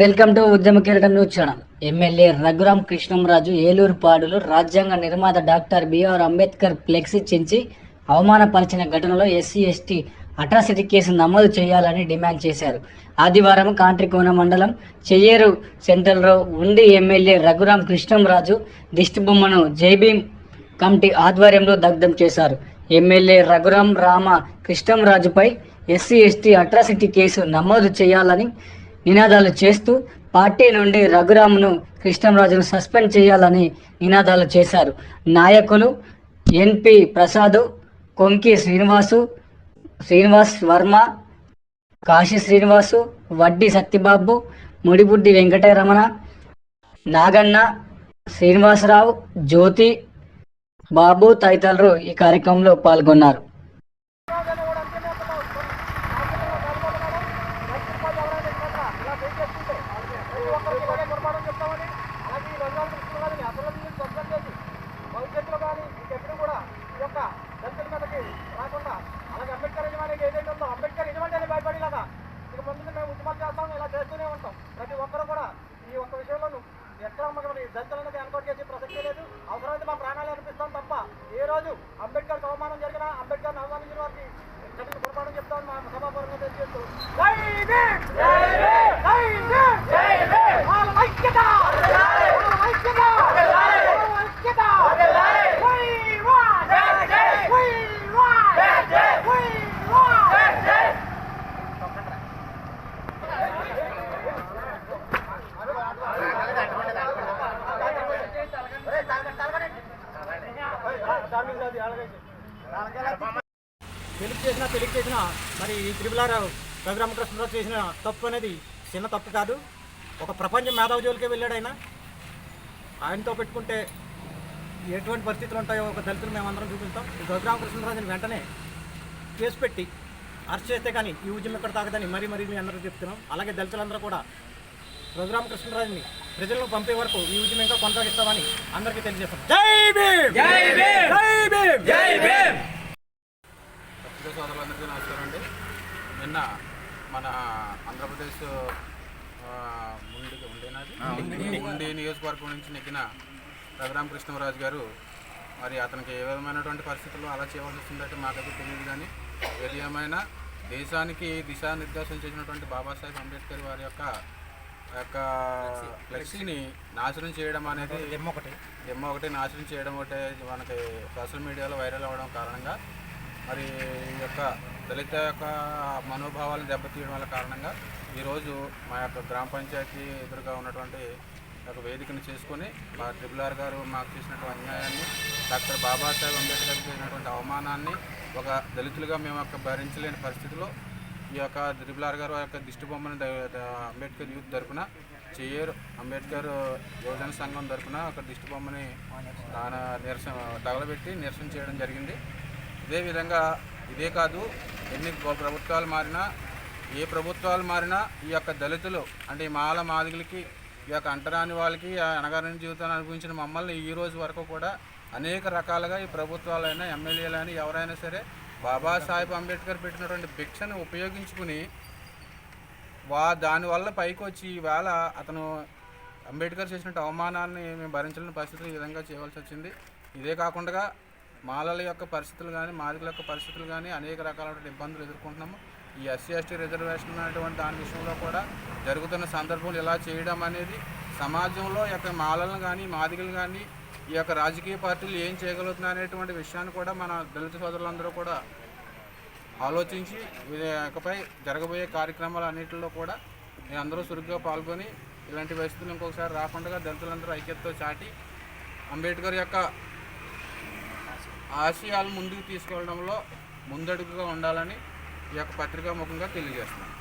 Welcome to ఉద్యమ కిరీటం news channel. MLA Raghuram Krishnamraju ఏలూరుపాడులో రాజ్యాంగ నిర్మాత డాక్టర్ బిఆర్ అంబేద్కర్ ఫ్లెక్సీ చించి అవమానపరిచిన ఘటనలో ఎస్సీ ఎస్టీ అట్రాసిటీ కేసు నమోదు చేయాలని డిమాండ్ చేశారు. ఆదివారం కాంట్రికోన మండలం చెయ్యేరు సెంటర్లో ఉండి ఎమ్మెల్యే రఘురాం కృష్ణంరాజు దిష్టిబొమ్మను జైభీం కమిటీ ఆధ్వర్యంలో దగ్ధం చేశారు. ఎమ్మెల్యే రఘురాం రామ కృష్ణంరాజుపై ఎస్సీ ఎస్టీ అట్రాసిటీ కేసు నమోదు చేయాలని నినాదాలు చేస్తూ పార్టీ నుండి రఘురామును కృష్ణంరాజును సస్పెండ్ చేయాలని నినాదాలు చేశారు. నాయకులు ఎన్పి ప్రసాద్ కొంకి శ్రీనివాసు శ్రీనివాస్ వర్మ కాశీ శ్రీనివాసు వడ్డీ సత్యబాబు ముడిబుడ్డి వెంకటరమణ నాగన్న శ్రీనివాసరావు జ్యోతి బాబు తదితరులు ఈ కార్యక్రమంలో పాల్గొన్నారు భవిష్యత్తులో కానీ ఇంకెప్పుడు కూడా ఈ యొక్క దళితుల మీదకి రాకుండా అలాగే అంబేద్కర్ యజమానికి ఏదైతే ఉందో అంబేద్కర్ యజమాని భయపడేలాగా ఇక ముందు మేము ఉద్యమాలు చేస్తాం ఇలా చేస్తూనే ఉంటాం ప్రతి ఒక్కరు కూడా ఈ ఒక్క విషయంలో ఎక్కడ మరి దళితులను ఎన్కౌంట్ చేసే ప్రసక్తే లేదు అవసరమైతే మా ప్రాణాలు అనిపిస్తాం తప్ప ఏ రోజు అంబేద్కర్ అవమానం జరిగినా అంబేద్కర్ అవమానించిన వారికి కఠిన గుణపాఠం తెలుగు చేసినా తెలుగు చేసినా మరి ఈ త్రిపులారావు రఘురామకృష్ణరావు చేసిన తప్పు అనేది చిన్న తప్పు కాదు. ఒక ప్రపంచ మేధావి జోలికే వెళ్ళాడు ఆయన. ఆయనతో పెట్టుకుంటే ఎటువంటి పరిస్థితులు ఉంటాయో ఒక దళితులు మేమందరం చూపిస్తాం. ఈ రఘురామకృష్ణరాజుని వెంటనే కేసు పెట్టి అరెస్ట్ చేస్తే కానీ ఈ ఉద్యమం ఇక్కడ తాగదని మరీ మరీ మీ అందరూ చెప్తున్నాం. అలాగే దళితులందరూ కూడా రఘురామకృష్ణరాజుని ప్రజలను పంపే వరకు ఈ ఉద్యమం ఇంకా కొనసాగిస్తామని అందరికీ తెలియజేస్తాం. జై భీమ్! జై భీమ్! జై భీమ్! జై భీమ్! సోదరులందరికీ నమస్కారం అండి. నిన్న మన ఆంధ్రప్రదేశ్ ఉండేనాది ఉండి నియోజకవర్గం నుంచి నెగ్గిన రఘురామ కృష్ణరాజు గారు మరి అతనికి ఏ విధమైనటువంటి పరిస్థితుల్లో అలా చేయవలసి వచ్చిందంటే మాకైతే తెలియదు కానీ ఏది ఏమైనా దేశానికి దిశానిర్దేశం చేసినటువంటి బాబాసాహెబ్ అంబేద్కర్ వారి యొక్క యొక్క ఫ్లెక్సీని నాశనం చేయడం అనేది దెమ్మ ఒకటి. ఎమ్మ ఒకటి నాశనం చేయడం ఒకటే మనకి సోషల్ మీడియాలో వైరల్ అవ్వడం కారణంగా మరి ఈ యొక్క దళిత యొక్క మనోభావాలను దెబ్బతీయడం వల్ల కారణంగా ఈరోజు మా యొక్క గ్రామ పంచాయతీ ఎదురుగా ఉన్నటువంటి ఒక వేదికను చేసుకొని మా ట్రిపుల్ ఆర్ గారు మాకు చేసినటువంటి అన్యాయాన్ని డాక్టర్ బాబాసాహెబ్ అంబేద్కర్ చేసినటువంటి అవమానాన్ని ఒక దళితులుగా మేము యొక్క భరించలేని పరిస్థితిలో ఈ యొక్క ట్రిపుల్ ఆర్ గారు యొక్క దిష్టి బొమ్మను అంబేద్కర్ యూత్ తరపున చెయ్యరు అంబేద్కర్ యువజన సంఘం తరపున ఒక దిష్టి బొమ్మని నిరసన తగలబెట్టి నిరసన చేయడం జరిగింది. ఇదే విధంగా ఇదే కాదు ఎన్ని ప్రభుత్వాలు మారినా ఏ ప్రభుత్వాలు మారినా ఈ యొక్క దళితులు అంటే ఈ మాల మాదిగులకి ఈ యొక్క అంటరాని వాళ్ళకి ఆ జీవితాన్ని అనుభవించిన మమ్మల్ని ఈ రోజు వరకు కూడా అనేక రకాలుగా ఈ ప్రభుత్వాలైనా ఎమ్మెల్యేలైనా ఎవరైనా సరే బాబాసాహెబ్ అంబేద్కర్ పెట్టినటువంటి భిక్షను ఉపయోగించుకుని వా దానివల్ల పైకి వచ్చి ఈవేళ అతను అంబేద్కర్ చేసినట్టు అవమానాన్ని మేము భరించలేని పరిస్థితులు ఈ విధంగా చేయవలసి వచ్చింది. ఇదే కాకుండా మాలల యొక్క పరిస్థితులు కానీ మాదికల యొక్క పరిస్థితులు కానీ అనేక రకాలైన ఇబ్బందులు ఎదుర్కొంటున్నాము. ఈ ఎస్సీ ఎస్టీ రిజర్వేషన్ అనేటువంటి దాని విషయంలో కూడా జరుగుతున్న సందర్భంలో ఇలా చేయడం అనేది సమాజంలో యొక్క మాలలను కానీ మాదికలు కానీ ఈ యొక్క రాజకీయ పార్టీలు ఏం చేయగలుగుతున్నా అనేటువంటి విషయాన్ని కూడా మన దళిత సోదరులందరూ కూడా ఆలోచించి ఇకపై జరగబోయే కార్యక్రమాలు అన్నింటిలో కూడా మీరు అందరూ చురుగ్గా పాల్గొని ఇలాంటి పరిస్థితులు ఇంకొకసారి రాకుండా దళితులందరూ ఐక్యతతో చాటి అంబేద్కర్ యొక్క ఆశయాలు ముందుకు తీసుకెళ్ళడంలో ముందడుగుగా ఉండాలని ఈ యొక్క పత్రికా ముఖంగా తెలియజేస్తున్నాను